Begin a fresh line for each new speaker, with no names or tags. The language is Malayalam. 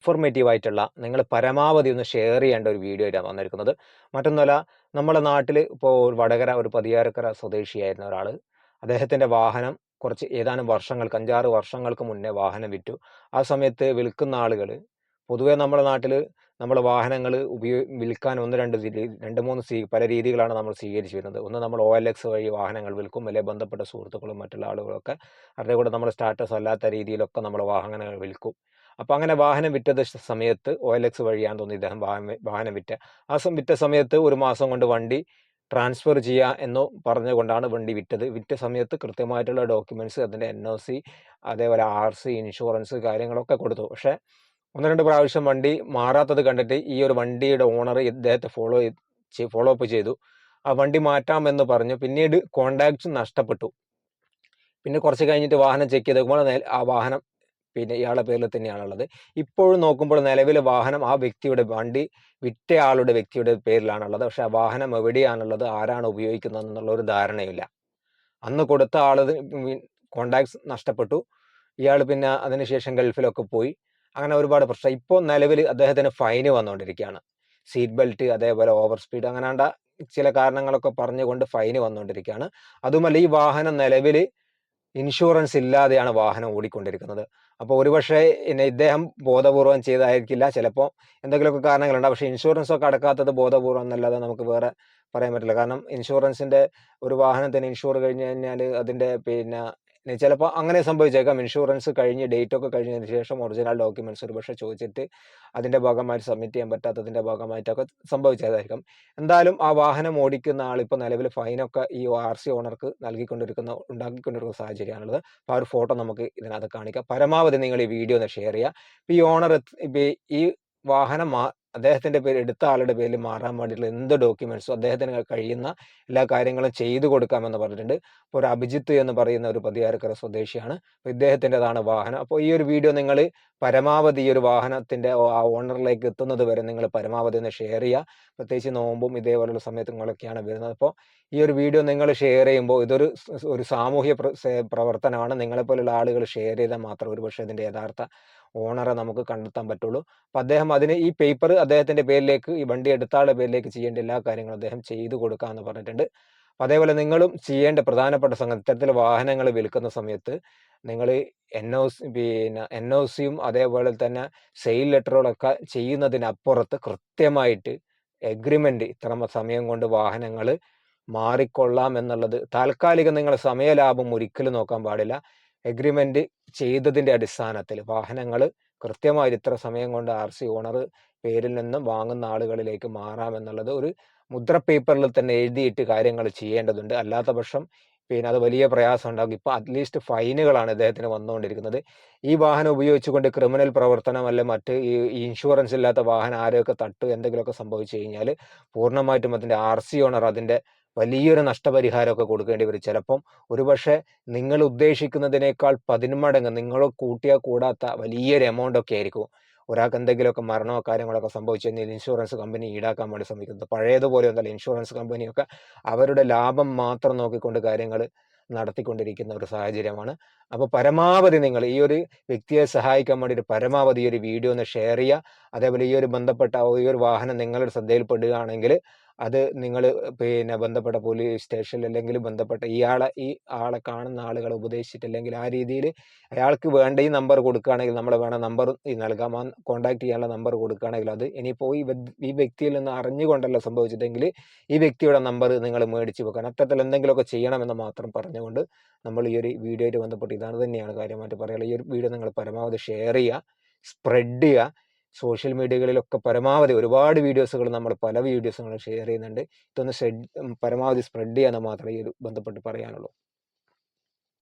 ഇൻഫോർമേറ്റീവ് ആയിട്ടുള്ള നിങ്ങൾ പരമാവധി ഒന്ന് ഷെയർ ചെയ്യേണ്ട ഒരു വീഡിയോ ആയിട്ടാണ് വന്നിരിക്കുന്നത്. മറ്റൊന്നുമല്ല നമ്മുടെ നാട്ടിൽ ഇപ്പോൾ വടകര ഒരു പതിയാരക്കര സ്വദേശിയായിരുന്ന ഒരാൾ അദ്ദേഹത്തിന്റെ വാഹനം കുറച്ച് ഏതാനും വർഷങ്ങൾക്ക് അഞ്ചാറ് വർഷങ്ങൾക്ക് മുന്നേ വാഹനം വിറ്റു. ആ സമയത്ത് വിൽക്കുന്ന ആളുകൾ പൊതുവേ നമ്മുടെ നാട്ടിൽ നമ്മൾ വാഹനങ്ങൾ ഉപയോഗ വിൽക്കാൻ ഒന്ന് രണ്ട് രണ്ട് മൂന്ന് സ്വീ പല രീതികളാണ് നമ്മൾ സ്വീകരിച്ചു വരുന്നത് ഒന്ന് നമ്മൾ ഒ എൽ എക്സ് വഴി വാഹനങ്ങൾ വിൽക്കും. അല്ലെങ്കിൽ ബന്ധപ്പെട്ട സുഹൃത്തുക്കളും മറ്റുള്ള ആളുകളൊക്കെ അവരുടെ കൂടെ നമ്മൾ സ്റ്റാറ്റസ് അല്ലാത്ത രീതിയിലൊക്കെ നമ്മൾ വാഹനങ്ങൾ വിൽക്കും. അപ്പോൾ അങ്ങനെ വാഹനം വിറ്റത് സമയത്ത് ഒ എൽ എക്സ് വഴിയാന്ന് തോന്നി ഇദ്ദേഹം വാഹനം വിറ്റ. ആ വിറ്റ സമയത്ത് ഒരു മാസം കൊണ്ട് വണ്ടി ട്രാൻസ്ഫർ ചെയ്യുക എന്ന് പറഞ്ഞുകൊണ്ടാണ് വണ്ടി വിറ്റത്. വിറ്റ സമയത്ത് കൃത്യമായിട്ടുള്ള ഡോക്യുമെന്റ്സ് അതിന്റെ എൻ ഒ സി അതേപോലെ ആർ സി ഇൻഷുറൻസ് കാര്യങ്ങളൊക്കെ കൊടുത്തു. പക്ഷേ ഒന്ന് രണ്ട് പ്രാവശ്യം വണ്ടി മാറാത്തത് കണ്ടിട്ട് ഈ ഒരു വണ്ടിയുടെ ഓണർ ഇദ്ദേഹത്തെ ഫോളോ ഫോളോ അപ്പ് ചെയ്തു. ആ വണ്ടി മാറ്റാമെന്ന് പറഞ്ഞു. പിന്നീട് കോണ്ടാക്ട്സ് നഷ്ടപ്പെട്ടു. പിന്നെ കുറച്ച് കഴിഞ്ഞിട്ട് വാഹനം ചെക്ക് ചെയ്തപ്പോൾ ആ വാഹനം പിന്നെ ഇയാളുടെ പേരിൽ തന്നെയാണുള്ളത് ഇപ്പോഴും നോക്കുമ്പോൾ നിലവിലെ വാഹനം ആ വ്യക്തിയുടെ വണ്ടി വിറ്റ ആളുടെ വ്യക്തിയുടെ പേരിലാണുള്ളത് പക്ഷെ ആ വാഹനം എവിടെയാണുള്ളത് ആരാണ് ഉപയോഗിക്കുന്നത് എന്നുള്ള ഒരു ധാരണയില്ല. അന്ന് കൊടുത്ത ആൾ കോണ്ടാക്ട്സ് നഷ്ടപ്പെട്ടു. ഇയാൾ പിന്നെ അതിനുശേഷം ഗൾഫിലൊക്കെ പോയി. അങ്ങനെ ഒരുപാട് പ്രശ്നം. ഇപ്പോൾ നിലവിൽ അദ്ദേഹത്തിന് ഫൈന് വന്നുകൊണ്ടിരിക്കുകയാണ് സീറ്റ് ബെൽറ്റ് അതേപോലെ ഓവർ സ്പീഡ് അങ്ങനെണ്ട ചില കാരണങ്ങളൊക്കെ പറഞ്ഞുകൊണ്ട് ഫൈന് വന്നുകൊണ്ടിരിക്കുകയാണ് അതുമല്ല ഈ വാഹനം നിലവിൽ ഇൻഷുറൻസ് ഇല്ലാതെയാണ് വാഹനം ഓടിക്കൊണ്ടിരിക്കുന്നത്. അപ്പോൾ ഒരുപക്ഷെ പിന്നെ ഇദ്ദേഹം ബോധപൂർവം ചെയ്തായിരിക്കില്ല. ചിലപ്പോൾ എന്തെങ്കിലുമൊക്കെ കാരണങ്ങളുണ്ട്. പക്ഷേ ഇൻഷുറൻസ് ഒക്കെ അടക്കാത്തത് ബോധപൂർവം എന്നല്ലാതെ നമുക്ക് വേറെ പറയാൻ പറ്റില്ല. കാരണം ഇൻഷുറൻസിന്റെ ഒരു വാഹനത്തിന് ഇൻഷുർ കഴിഞ്ഞ് കഴിഞ്ഞാൽ അതിന്റെ പിന്നെ ചിലപ്പോൾ അങ്ങനെ സംഭവിച്ചേക്കാം. ഇൻഷുറൻസ് കഴിഞ്ഞ് ഡേറ്റ് ഒക്കെ കഴിഞ്ഞതിന് ശേഷം ഒറിജിനൽ ഡോക്യുമെന്റ്സ് ഒരുപക്ഷെ ചോദിച്ചിട്ട് അതിന്റെ ഭാഗമായിട്ട് സബ്മിറ്റ് ചെയ്യാൻ പറ്റാത്തതിന്റെ ഭാഗമായിട്ടൊക്കെ സംഭവിച്ചതായിരിക്കും. എന്തായാലും ആ വാഹനം ഓടിക്കുന്ന ആൾ ഇപ്പോൾ നിലവിൽ ഫൈനൊക്കെ ഈ ആർ സി ഓണർക്ക് നൽകിക്കൊണ്ടിരിക്കുന്ന ഉണ്ടാക്കിക്കൊണ്ടിരിക്കുന്ന സാഹചര്യമാണുള്ളത്. അപ്പോൾ ആ ഒരു ഫോട്ടോ നമുക്ക് ഇതിനകത്ത് കാണിക്കാം. പരമാവധി നിങ്ങൾ ഈ വീഡിയോ ഒന്ന് ഷെയർ ചെയ്യുക. ഈ ഓണർ ഈ വാഹനം അദ്ദേഹത്തിന്റെ പേര് എടുത്ത ആളുടെ പേരിൽ മാറാൻ വേണ്ടിയിട്ടുള്ള എന്ത് ഡോക്യുമെന്റ്സും അദ്ദേഹത്തിന് കഴിയുന്ന എല്ലാ കാര്യങ്ങളും ചെയ്തു കൊടുക്കാമെന്ന് പറഞ്ഞിട്ടുണ്ട്. അപ്പോൾ ഒരു അഭിജിത്ത് എന്ന് പറയുന്ന ഒരു പതിയാരക്കര സ്വദേശിയാണ്. അപ്പോൾ ഇദ്ദേഹത്തിന്റെതാണ് വാഹനം. അപ്പോൾ ഈ ഒരു വീഡിയോ നിങ്ങൾ പരമാവധി ഈ ഒരു വാഹനത്തിന്റെ ആ ഓണറിലേക്ക് എത്തുന്നത് വരെ നിങ്ങൾ പരമാവധി ഒന്ന് ഷെയർ ചെയ്യുക. പ്രത്യേകിച്ച് നോമ്പും ഇതേപോലുള്ള സമയത്തുകളൊക്കെയാണ് വരുന്നത്. അപ്പോൾ ഈ ഒരു വീഡിയോ നിങ്ങൾ ഷെയർ ചെയ്യുമ്പോൾ ഇതൊരു ഒരു സാമൂഹ്യ പ്രവർത്തനമാണ്. നിങ്ങളെപ്പോലുള്ള ആളുകൾ ഷെയർ ചെയ്താൽ മാത്രം ഒരുപക്ഷെ ഇതിന്റെ യഥാർത്ഥ ഓണറെ നമുക്ക് കണ്ടെത്താൻ പറ്റുള്ളൂ. അപ്പം അദ്ദേഹം അതിന് ഈ പേപ്പർ അദ്ദേഹത്തിന്റെ പേരിലേക്ക് ഈ വണ്ടി എടുത്ത ആളുടെ പേരിലേക്ക് ചെയ്യേണ്ട എല്ലാ കാര്യങ്ങളും അദ്ദേഹം ചെയ്തു കൊടുക്കാമെന്ന് പറഞ്ഞിട്ടുണ്ട്. അതേപോലെ നിങ്ങളും ചെയ്യേണ്ട പ്രധാനപ്പെട്ട സംഗതി ഇത്തരത്തിൽ വാഹനങ്ങൾ വിൽക്കുന്ന സമയത്ത് നിങ്ങൾ എൻ ഒ സി പിന്നെ എൻ ഒ സിയും അതേപോലെ തന്നെ സെയിൽ ലെറ്ററുകളൊക്കെ ചെയ്യുന്നതിനപ്പുറത്ത് കൃത്യമായിട്ട് എഗ്രിമെന്റ് ഇത്ര സമയം കൊണ്ട് വാഹനങ്ങൾ മാറിക്കൊള്ളാം എന്നുള്ളത്. താൽക്കാലിക നിങ്ങൾ സമയലാഭം ഒരിക്കലും നോക്കാൻ പാടില്ല. എഗ്രിമെന്റ് ചെയ്തതിന്റെ അടിസ്ഥാനത്തിൽ വാഹനങ്ങൾ കൃത്യമായി ഇത്ര സമയം കൊണ്ട് ആർ സി ഓണർ പേരിൽ നിന്നും വാങ്ങുന്ന ആളുകളിലേക്ക് മാറാമെന്നുള്ളത് ഒരു മുദ്ര പേപ്പറിൽ തന്നെ എഴുതിയിട്ട് കാര്യങ്ങൾ ചെയ്യേണ്ടതുണ്ട്. അല്ലാത്ത പക്ഷം പിന്നെ അത് വലിയ പ്രയാസം ഉണ്ടാകും. ഇപ്പൊ അറ്റ്ലീസ്റ്റ് ഫൈനുകളാണ് ഇദ്ദേഹത്തിന് വന്നുകൊണ്ടിരിക്കുന്നത്. ഈ വാഹനം ഉപയോഗിച്ചുകൊണ്ട് ക്രിമിനൽ പ്രവർത്തനം അല്ലെ മറ്റ് ഈ ഇൻഷുറൻസ് ഇല്ലാത്ത വാഹനം ആരെയൊക്കെ തട്ടു എന്തെങ്കിലുമൊക്കെ സംഭവിച്ചു കഴിഞ്ഞാൽ പൂർണമായിട്ടും അതിന്റെ ആർ സി ഓണർ അതിന്റെ വലിയൊരു നഷ്ടപരിഹാരമൊക്കെ കൊടുക്കേണ്ടി വരും. ചിലപ്പം ഒരുപക്ഷെ നിങ്ങൾ ഉദ്ദേശിക്കുന്നതിനേക്കാൾ പതിന്മടങ്ങ് നിങ്ങൾ കൂട്ടിയാൽ കൂടാത്ത വലിയൊരു എമൗണ്ട് ഒക്കെ ആയിരിക്കും ഒരാൾക്ക് എന്തെങ്കിലുമൊക്കെ മരണമോ കാര്യങ്ങളൊക്കെ സംഭവിച്ചു കഴിഞ്ഞാൽ ഇൻഷുറൻസ് കമ്പനി ഈടാക്കാൻ വേണ്ടി ശ്രമിക്കുന്നത്. പഴയതുപോലെ ഒന്നല്ല ഇൻഷുറൻസ് കമ്പനിയൊക്കെ അവരുടെ ലാഭം മാത്രം നോക്കിക്കൊണ്ട് കാര്യങ്ങൾ നടത്തിക്കൊണ്ടിരിക്കുന്ന ഒരു സാഹചര്യമാണ്. അപ്പോൾ പരമാവധി നിങ്ങൾ ഈ ഒരു വ്യക്തിയെ സഹായിക്കാൻ വേണ്ടിയിട്ട് പരമാവധി ഈ ഒരു വീഡിയോ ഒന്ന് ഷെയർ ചെയ്യുക. അതേപോലെ ഈ ഒരു ബന്ധപ്പെട്ട ഈ ഒരു വാഹനം നിങ്ങളുടെ ശ്രദ്ധയിൽപ്പെടുകയാണെങ്കിൽ അത് നിങ്ങൾ പിന്നെ ബന്ധപ്പെട്ട പോലീസ് സ്റ്റേഷനിൽ അല്ലെങ്കിൽ ബന്ധപ്പെട്ട ഇയാളെ ഈ ആളെ കാണുന്ന ആളുകളെ ഉപദേശിച്ചിട്ടില്ലെങ്കിൽ ആ രീതിയിൽ അയാൾക്ക് വേണ്ട ഈ നമ്പർ കൊടുക്കുകയാണെങ്കിൽ നമ്മൾ വേണം നമ്പർ നൽകാം. ആ കോൺടാക്ട് ചെയ്യാനുള്ള നമ്പർ കൊടുക്കുകയാണെങ്കിൽ അത് ഇനിയിപ്പോൾ ഈ ഈ വ്യക്തിയിൽ നിന്ന് അറിഞ്ഞുകൊണ്ടല്ല സംഭവിച്ചിട്ടെങ്കിൽ ഈ വ്യക്തിയുടെ നമ്പർ നിങ്ങൾ മേടിച്ച് വെക്കണം അത്തരത്തിൽ എന്തെങ്കിലുമൊക്കെ ചെയ്യണമെന്ന് മാത്രം പറഞ്ഞുകൊണ്ട് നമ്മൾ ഈ ഒരു വീഡിയോയിൽ ബന്ധപ്പെട്ട് ഇതാണ് തന്നെയാണ് കാര്യമായിട്ട് പറയാനുള്ളത്. ഈ ഒരു വീഡിയോ നിങ്ങൾ പരമാവധി ഷെയർ ചെയ്യുക സ്പ്രെഡ് ചെയ്യുക. സോഷ്യൽ മീഡിയകളിലൊക്കെ പരമാവധി ഒരുപാട് വീഡിയോസുകൾ നമ്മൾ പല വീഡിയോസുകളും ഷെയർ ചെയ്യുന്നുണ്ട്. ഇതൊന്ന് പരമാവധി സ്പ്രെഡ് ചെയ്യാൻ മാത്രമേ ഈ ബന്ധപ്പെട്ട് പറയാനുള്ളൂ.